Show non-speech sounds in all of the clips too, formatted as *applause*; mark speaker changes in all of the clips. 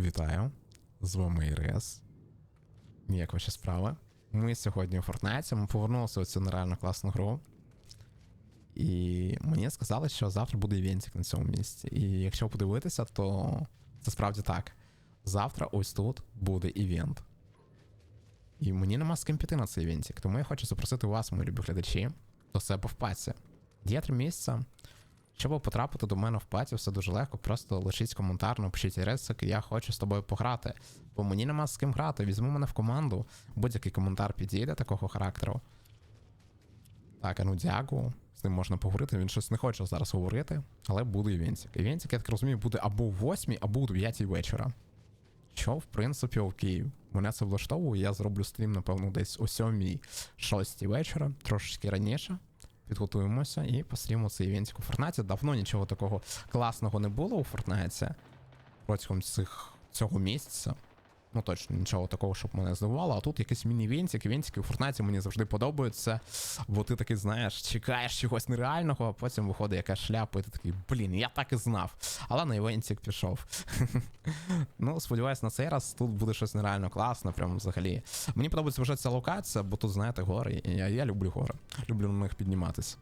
Speaker 1: Вітаю! З вами Ірес. Як ваші справи? Ми сьогодні у Фортнайті, ми повернулися у цю нереально класну гру. І мені сказали, що завтра буде івентик на цьому місці. І якщо подивитися, то це справді так. Завтра ось тут буде івент. І мені нема з ким піти на цей івентик, тому я хочу запросити вас, мої любі глядачі, до себе в паці. Є три місця. Щоб потрапити до мене в паті, все дуже легко. Просто лишіть коментар, напишіть ресик, я хочу з тобою пограти. Бо мені нема з ким грати. Візьми мене в команду. Будь-який коментар підійде такого характеру. Так, а ну дякую. З ним можна поговорити. Він щось не хоче зараз говорити, але буде івентик. Івентик, я так розумію, буде або в 8, або у 9 вечора. Що, в принципі, окей. Мене це влаштовує, я зроблю стрім, напевно, десь о 7 6 вечора, трошечки раніше. Підготуємося і пострімо цей івентик у Фортнайті. Давно нічого такого класного не було у Фортнайті протягом цих, цього місяця. Ну точно нічого такого, щоб мене здивувало. А тут якийсь міні-вінтик. Вінтики у Фортнаті мені завжди подобаються. Бо ти такий, знаєш, чекаєш чогось нереального, а потім виходить якась шляпа, і ти такий, блін, я так і знав. Але на івентик пішов. *laughs* ну, сподіваюсь, на цей раз тут буде щось нереально класне, прям взагалі. Мені подобається вже ця локація, бо тут, знаєте, гори. Я, я люблю гори. Люблю на них підніматись.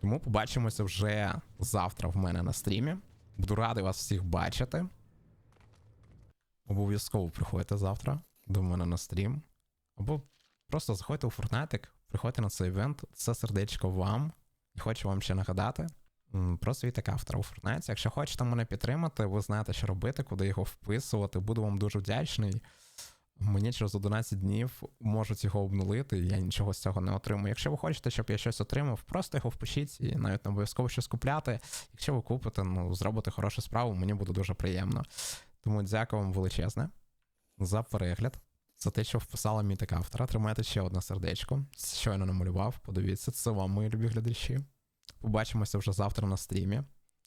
Speaker 1: Тому побачимося вже завтра в мене на стрімі. Буду радий вас всіх бачити. Обов'язково приходьте завтра до мене на стрім. Або просто заходьте у Фортнатик, приходьте на цей івент. Це сердечко вам. І хочу вам ще нагадати. Про свій так автора у Фортнаті. Якщо хочете мене підтримати, ви знаєте, що робити, куди його вписувати. Буду вам дуже вдячний. Мені через 11 днів можуть його обнулити, я нічого з цього не отримую. Якщо ви хочете, щоб я щось отримав, просто його впишіть і навіть не обов'язково щось купляти. Якщо ви купите, ну зробите хорошу справу, мені буде дуже приємно. Тому дякую вам величезне за перегляд, за те, що вписала мій так автора. Тримайте ще одне сердечко. Щойно намалював. Подивіться, це вам, мої любі глядачі. Побачимося вже завтра на стрімі.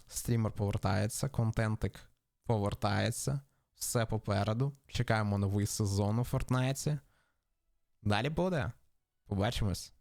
Speaker 1: Стрімер повертається, контентик повертається. Все попереду. Чекаємо новий сезон у Фортнайті. Далі буде. Побачимось.